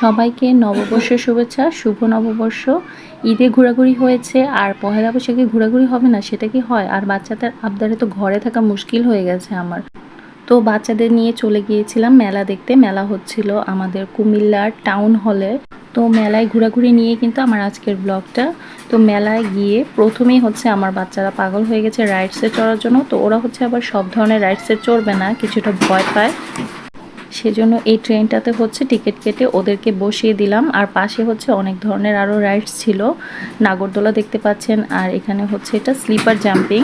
সবাইকে নববর্ষের শুভেচ্ছা, শুভ নববর্ষ। ঈদে ঘোরাঘুরি হয়েছে, আর পহেলা বৈশাখে ঘোরাঘুরি হবে না, সেটা কি হয়? আর বাচ্চাদের আবদারে তো ঘরে থাকা মুশকিল হয়ে গেছে আমার। তো বাচ্চাদের নিয়ে চলে গিয়েছিলাম মেলা দেখতে, মেলা হচ্ছিল আমাদের কুমিল্লার টাউন হলে। তো মেলায় ঘোরাঘুরি নিয়ে কিন্তু আমার আজকের ব্লগটা। তো মেলায় গিয়ে প্রথমেই হচ্ছে আমার বাচ্চারা পাগল হয়ে গেছে রাইডসে চড়ার জন্য। তো ওরা হচ্ছে আবার সব ধরনের রাইডসে চড়বে না, কিছুটা ভয় পায়। সেজন্য এই ট্রেনটাতে হচ্ছে টিকিট কেটে ওদেরকে বসিয়ে দিলাম। আর পাশে হচ্ছে অনেক ধরনের আরও রাইডস ছিল। নাগরদোলা দেখতে পাচ্ছেন, আর এখানে হচ্ছে এটা স্লিপার জাম্পিং।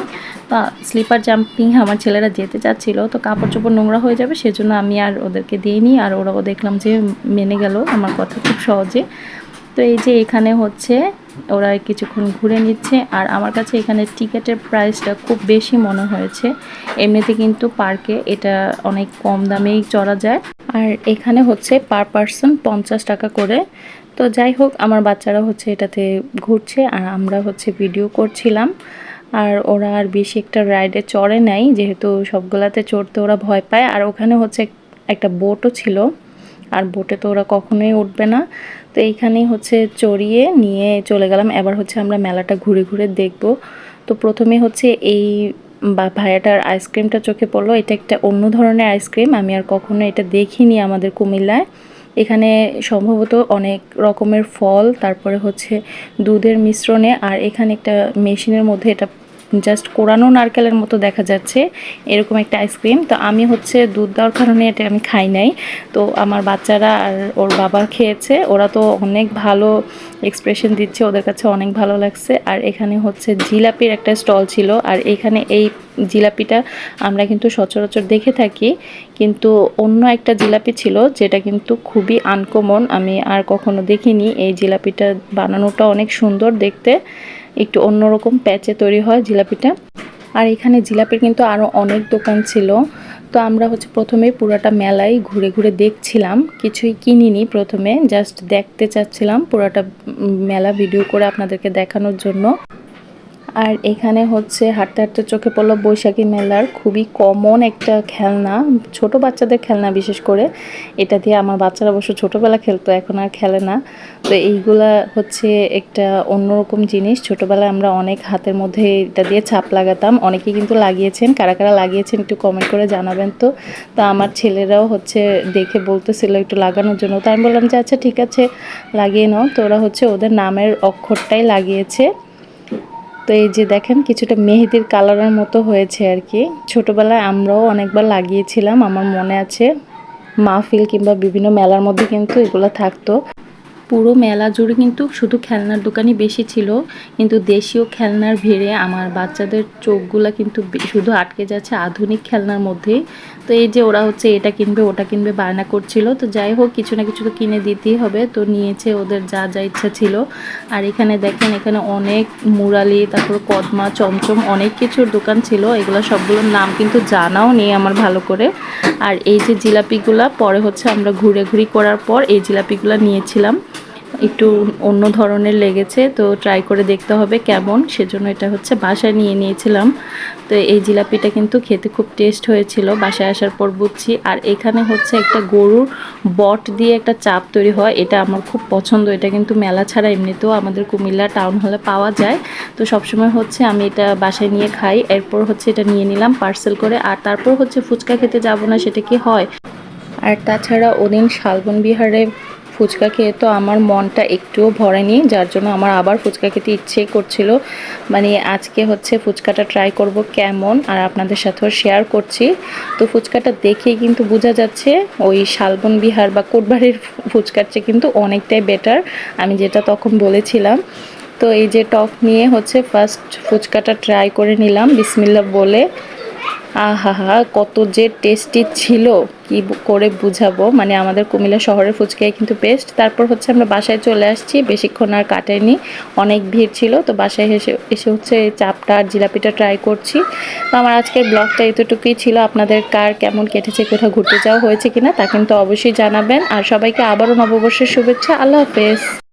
স্লিপার জাম্পিং আমার ছেলেরা যেতে চাচ্ছিল, তো কাপড় চোপড় নোংরা হয়ে যাবে, সেজন্য আমি আর ওদেরকে দিইনি। আর ওরাও দেখলাম যে মেনে গেল, আমার কথা খুব সহজে। তো এই যে এখানে হচ্ছে ওরা কিছুক্ষণ ঘুরে নিচ্ছে, আর আমার কাছে এখানে টিকিটের প্রাইসটা খুব বেশি মনে হয়েছে। এমনিতে কিন্তু পার্কে এটা অনেক কম দামেই চড়া যায়। আর এখানে হচ্ছে পার পারসন পঞ্চাশ টাকা করে। তো যাই হোক, আমার বাচ্চারা হচ্ছে এটাতে ঘুরছে, আর আমরা হচ্ছে ভিডিও করছিলাম। আর ওরা আর বেশি একটা রাইডে চড়ে নাই, যেহেতু সবগুলাতে চড়তে ওরা ভয় পায়। আর ওখানে হচ্ছে একটা বোটও ছিল। আর বোটে তো ওরা কখনোই উঠবে না। তো এইখানেই হচ্ছে চড়িয়ে নিয়ে চলে গেলাম। এবার হচ্ছে আমরা মেলাটা ঘুরে ঘুরে দেখব। তো প্রথমে হচ্ছে এই বা ভাইয়াটার আইসক্রিমটা চোখে পড়ল। এটা একটা অন্য ধরনের আইসক্রিম। আমি আর কখনো এটা দেখিনি আমাদের কুমিল্লায়। এখানে সম্ভবত অনেক রকমের ফল, তারপরে হচ্ছে দুধের মিশ্রণে, আর এখানে একটা মেশিনের মধ্যে এটা জাস্ট কোরানো নারকেলের মতো দেখা যাচ্ছে, এরকম একটা আইসক্রিম তো আমি হচ্ছে দুধ দেওয়ার কারণে এটা আমি খাই নাই। তো আমার বাচ্চারা আর ওর বাবার খেয়েছে, ওরা তো অনেক ভালো এক্সপ্রেশন দিচ্ছে, ওদের কাছে অনেক ভালো লাগছে। আর এখানে হচ্ছে জিলাপির একটা স্টল ছিল, আর এখানে এই জিলাপিটা আমরা কিন্তু সচরাচর দেখে থাকি, কিন্তু অন্য একটা জিলাপি ছিল যেটা কিন্তু খুবই আনকমন আমি আর কখনো দেখিনি। এই জিলাপিটা বানানোটা অনেক সুন্দর দেখতে, একটু অন্যরকম প্যাচে তৈরি হয় জিলাপিটা। আর এখানে জিলাপির কিন্তু আরও অনেক দোকান ছিল, তো আমরা হচ্ছে প্রথমে পুরাটা মেলায় ঘুরে ঘুরে দেখছিলাম, কিছুই কিনিনি প্রথমে জাস্ট দেখতে চাচ্ছিলাম পুরাটা মেলা ভিডিও করে আপনাদেরকে দেখানোর জন্য। আর এখানে হচ্ছে হাঁটতে হাঁটতে চোখে পড়ল বৈশাখী মেলার। খুবই কমন একটা খেলনা, ছোট বাচ্চাদের খেলনা বিশেষ করে। এটা দিয়ে আমার বাচ্চারা অবশ্য ছোটোবেলা খেলতো, এখন আর খেলে না। তো এইগুলা হচ্ছে একটা অন্যরকম জিনিস। ছোটোবেলায় আমরা অনেক হাতের মধ্যে এটা দিয়ে ছাপ লাগাতাম। অনেকেই কিন্তু লাগিয়েছেন। কারা কারা লাগিয়েছেন একটু কমেন্ট করে জানাবেন তো। তা আমার ছেলেরাও হচ্ছে দেখে বলতেছিল একটু লাগানোর জন্য। তো আমি বললাম যে আচ্ছা ঠিক আছে, লাগিয়ে নাও। তো ওরা হচ্ছে ওদের নামের অক্ষরটাই লাগিয়েছে। তো এই যে দেখেন, কিছুটা মেহেদির কালারের মতো হয়েছে আর কি। ছোটোবেলায় আমরাও অনেকবার লাগিয়েছিলাম, আমার মনে আছে। মাহফিল কিংবা বিভিন্ন মেলার মধ্যে কিন্তু এগুলো থাকতো। পুরো মেলা জুড়ে কিন্তু শুধু খেলনার দোকানই বেশি ছিল, কিন্তু দেশীয় খেলনার ভিড়ে আমার বাচ্চাদের চোখগুলা কিন্তু শুধু আটকে যাচ্ছে আধুনিক খেলনার মধ্যে। তো এই যে ওরা হচ্ছে এটা কিনবে, ওটা কিনবে বায়না করছিল। তো যাই হোক, কিছু না কিছু তো কিনে দিতেই হবে। তো নিয়েছে ওদের যা যা ইচ্ছা ছিল। আর এখানে দেখেন, এখানে অনেক মুরালি, তারপর কদমা, চমচম অনেক কিছুর দোকান ছিল। এগুলো সবগুলোর নাম কিন্তু জানাও নেই আমার ভালো করে। আর এই যে জিলাপিগুলা, পরে হচ্ছে আমরা ঘুরে ঘুরি করার পর এই জিলাপিগুলো নিয়েছিলাম। একটু অন্য ধরনের লেগেছে, তো ট্রাই করে দেখতে হবে কেমন। সেজন্য এটা হচ্ছে বাসায় নিয়ে নিয়েছিলাম। তো এই জিলাপিটা কিন্তু খেতে খুব টেস্ট হয়েছিল। বাসায় আসার পর বুঝছি। আর এখানে হচ্ছে একটা গরুর বট দিয়ে একটা চাপ তৈরি হয়। এটা আমার খুব পছন্দ। এটা কিন্তু মেলা ছাড়া এমনিতেও আমাদের কুমিল্লা টাউন হলে পাওয়া যায়। তো সবসময় হচ্ছে আমি এটা বাসায় নিয়ে খাই। এরপর হচ্ছে এটা নিয়ে নিলাম পার্সেল করে। আর তারপর হচ্ছে ফুচকা খেতে যাব না সেটা কি হয়? আর তাছাড়া ওদিন শালবন বিহারে ফুচকা খেয়ে তো আমার মনটা একটুও ভরেনি, যার জন্য আমার আবার ফুচকা খেতে ইচ্ছে করছিল। মানে আজকে হচ্ছে ফুচকাটা ট্রাই করব কেমন, আর আপনাদের সাথেও শেয়ার করছি। তো ফুচকাটা দেখেই কিন্তু বোঝা যাচ্ছে, ওই শালবন বিহার বা কোটবাড়ির ফুচকার চেয়ে কিন্তু অনেকটাই বেটার আমি যেটা তখন বলেছিলাম। তো এই যে টক নিয়ে হচ্ছে ফার্স্ট ফুচকাটা ট্রাই করে নিলাম বিসমিল্লা বলে। আহা কত যে টেস্টি ছিল। কি করে বুঝাবো? মানে আমাদের কুমিল্লা শহরের ফুচকাই কিন্তু বেস্ট তারপর হচ্ছে আমরা বাসায় চলে আসছি, বেশিক্ষণ আর কাটাইনি অনেক ভিড় ছিল, তো বাসায় এসে এসে হচ্ছে চাপটা আর জিলাপিটা ট্রাই করছি। তো আমার আজকের ব্লগটা এতটুকুই ছিল। আপনাদের কার কেমন কেটেছে, কোথাও ঘুরতে যাওয়া হয়েছে কিনা তা কিন্তু অবশ্যই জানাবেন। আর সবাইকে আবারও নববর্ষের শুভেচ্ছা। আল্লাহ হাফেজ।